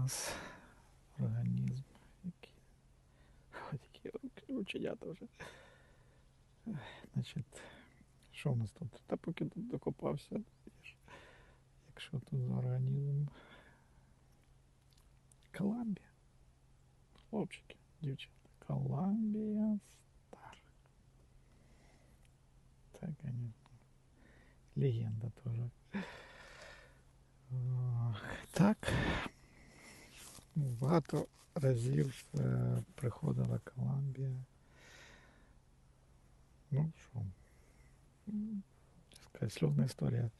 нас організм. Який, Ой, які руки, рученята вже. Ех, Значить, що у нас тут? Та поки тут докопався. я ж- Якщо тут за організм. Коламбія. Хлопчики, дівчата. Коламбія Стар. Це, конечно, легенда тоже. Ох, Так. Багато разів е, приходила Коламбія. Ну що? м, як Сказати, сльозна історія.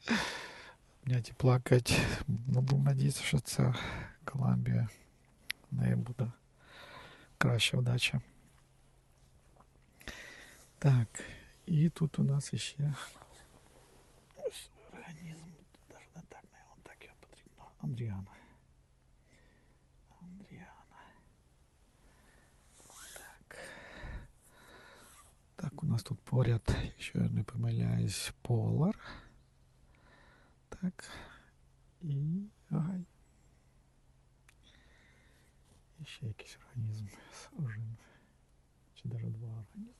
Обнять і плакать. Ну, був надіятися, що ця Коламбія в неї буде краща вдача. Так, і тут у нас іще ось організм. Навіть не так, не от так його потрібно. Андріана. Андріана. Нас тут поряд, якщо я не помиляюсь, полар. Так. І гай. І ще якийсь організм. Один. Чи навіть два організми.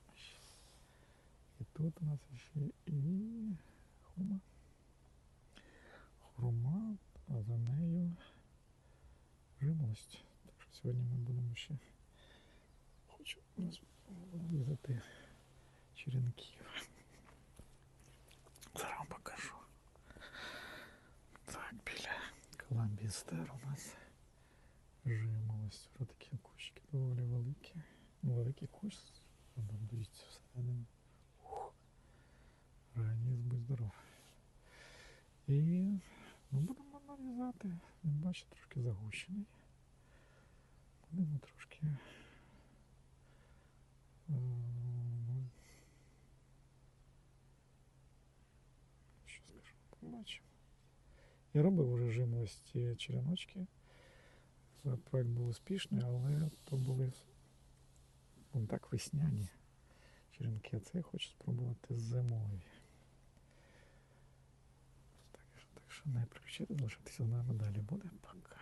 І тут у нас ще і хума. Хрума, а за нею жимолость. Так що сьогодні ми будемо ще хочу різати черенків. Зараз вам покажу. Так, біля Коламбії у нас жимолость. Вже такі кущики доволі великі. Ну, великий кущ. Там дивіться всередину. Ух. Організм будь здоров. І ну, будемо нарізати. Він бачите, трошки загущений. Будемо трошки. е, ну, Що скажу. Я робив вже жимолості череночки. Це Проект був успішний, але то були ну, так весняні черенки, а це я хочу спробувати що- так що не приключити, залишитися з нами далі буде. Пока.